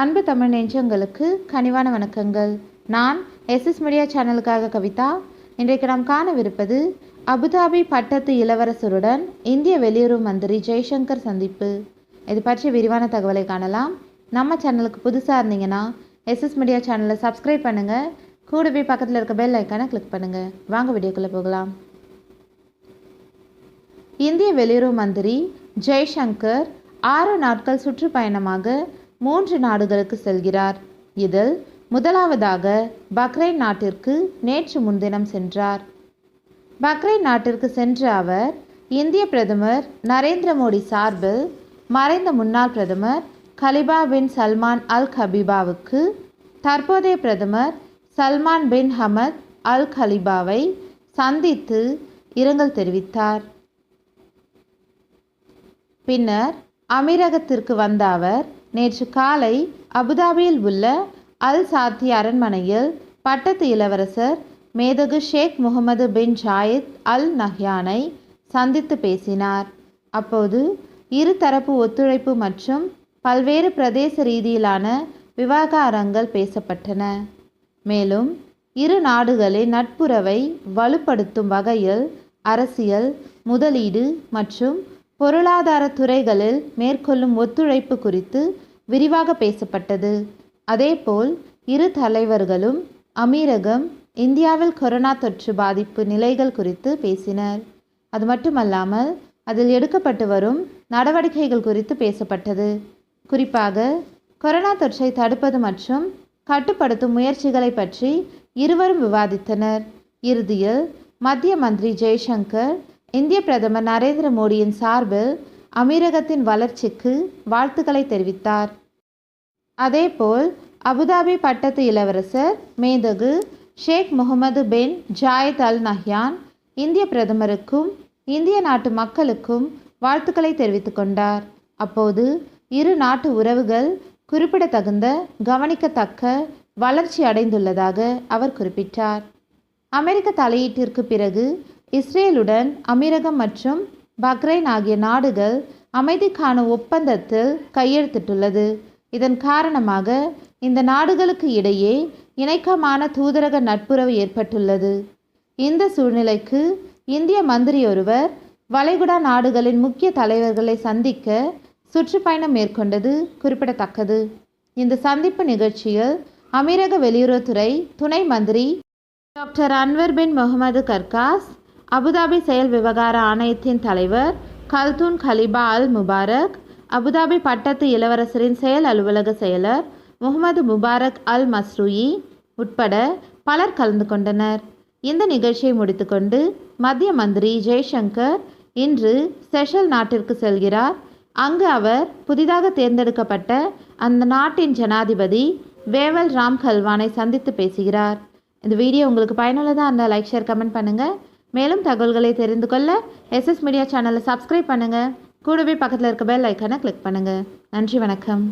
அன்பு தமிழ் நெஞ்சங்களுக்கு கனிவான வணக்கங்கள். நான் எஸ்எஸ் மீடியா சேனலுக்காக கவிதா. இன்றைக்கு நாம் காணவிருப்பது அபுதாபி பட்டத்து இளவரசருடன் இந்திய வெளியுறவு மந்திரி ஜெய்சங்கர் சந்திப்பு. இது பற்றி விரிவான தகவலை காணலாம். நம்ம சேனலுக்கு புதுசாக இருந்தீங்கன்னா எஸ்எஸ் மீடியா சேனலை சப்ஸ்கிரைப் பண்ணுங்கள் கூடவே பக்கத்தில் இருக்க பெல் ஐக்கானை கிளிக் பண்ணுங்கள் வாங்க வீடியோக்குள்ளே போகலாம். இந்திய வெளியுறவு மந்திரி ஜெய்சங்கர் ஆறு நாட்கள் சுற்றுப்பயணமாக மூன்று நாடுகளுக்கு செல்கிறார். இதில் முதலாவதாக பக்ரைன் நாட்டிற்கு நேற்று முன்தினம் சென்றார். பக்ரைன் நாட்டிற்கு சென்ற அவர் இந்திய பிரதமர் நரேந்திர மோடி சார்பில் மறைந்த முன்னாள் பிரதமர் கலிபா பின் சல்மான் அல் கபீபாவுக்கு தற்போதைய பிரதமர் சல்மான் பின் ஹமத் அல் கலிபாவை சந்தித்து இரங்கல் தெரிவித்தார். பின்னர் அமீரகத்திற்கு வந்த அவர் நேற்று காலை அபுதாபியில் உள்ள அல் சாத்தி அரண்மனையில் பட்டத்து இளவரசர் மேதகு ஷேக் முகமது பின் ஜாயித் அல் நஹ்யானை சந்தித்து பேசினார். அப்போது இருதரப்பு ஒத்துழைப்பு மற்றும் பல்வேறு பிரதேச ரீதியிலான விவகாரங்கள் பேசப்பட்டன. மேலும் இரு நாடுகளின் நட்புறவை வலுப்படுத்தும் வகையில் அரசியல் முதலீடு மற்றும் பொருளாதார துறைகளில் மேற்கொள்ளும் ஒத்துழைப்பு குறித்து விரிவாக பேசப்பட்டது. அதேபோல் இரு தலைவர்களும் அமீரகம் இந்தியாவில் கொரோனா தொற்று பாதிப்பு நிலைகள் குறித்து பேசினர். அது மட்டுமல்லாமல் அதில் எடுக்கப்பட்டு வரும் நடவடிக்கைகள் குறித்து பேசப்பட்டது. குறிப்பாக கொரோனா தொற்றை தடுப்பது மற்றும் கட்டுப்படுத்தும் முயற்சிகளை பற்றி இருவரும் விவாதித்தனர். இறுதியில் மத்திய மந்திரி ஜெய்சங்கர் இந்திய பிரதமர் நரேந்திர மோடியின் சார்பில் அமீரகத்தின் வளர்ச்சிக்கு வாழ்த்துக்களை தெரிவித்தார். அதேபோல் அபுதாபி பட்டத்து இளவரசர் மேதகு Sheikh Mohammed bin Zayed Al Nahyan இந்திய பிரதமருக்கும் இந்திய நாட்டு மக்களுக்கும் வாழ்த்துக்களை தெரிவித்துக் கொண்டார். அப்போது இரு நாட்டு உறவுகள் குறிப்பிடத்தகுந்த கவனிக்கத்தக்க வளர்ச்சி அடைந்துள்ளதாக அவர் குறிப்பிட்டார். அமெரிக்க தலையீட்டிற்கு பிறகு இஸ்ரேலுடன் அமீரகம் மற்றும் பக்ரைன் ஆகிய நாடுகள் அமைதிக்கான ஒப்பந்தத்தில் கையெழுத்திட்டுள்ளது. இதன் காரணமாக இந்த நாடுகளுக்கு இடையே இணக்கமான தூதரக நட்புறவு ஏற்பட்டுள்ளது. இந்த சூழ்நிலைக்கு இந்திய மந்திரி ஒருவர் வளைகுடா நாடுகளின் முக்கிய தலைவர்களை சந்திக்க சுற்றுப்பயணம் மேற்கொண்டது குறிப்பிடத்தக்கது. இந்த சந்திப்பு நிகழ்ச்சியில் அமீரக வெளியுறவுத்துறை துணை மந்திரி doctor Anwar bin Mohammed Gargash Abu Dhabi செயல் விவகார ஆணையத்தின் தலைவர் Khaldoon Khalifa Al Mubarak Abu Dhabi பட்டத்து இளவரசரின் செயல் அலுவலக செயலர் முகமது முபாரக் அல் மஸ்ரூயி உட்பட பலர் கலந்து கொண்டனர். இந்த நிகழ்ச்சியை முடித்துக்கொண்டு மத்திய மந்திரி ஜெய்சங்கர் இன்று செஷல் நாட்டிற்கு செல்கிறார். அங்கு அவர் புதிதாக தேர்ந்தெடுக்கப்பட்ட அந்த நாட்டின் ஜனாதிபதி வேவல் ராம் கல்வானை சந்தித்து பேசுகிறார். இந்த வீடியோ உங்களுக்கு பயனுள்ளதாக இருந்தால் லைக் ஷேர் கமெண்ட் பண்ணுங்கள் மேலும் தகவல்களை தெரிந்து கொள்ள எஸ்எஸ் மீடியா சேனலை சப்ஸ்கிரைப் பண்ணுங்கள் கூடவே பக்கத்தில் இருக்க பெல் ஐக்கானை கிளிக் பண்ணுங்கள் நன்றி வணக்கம்.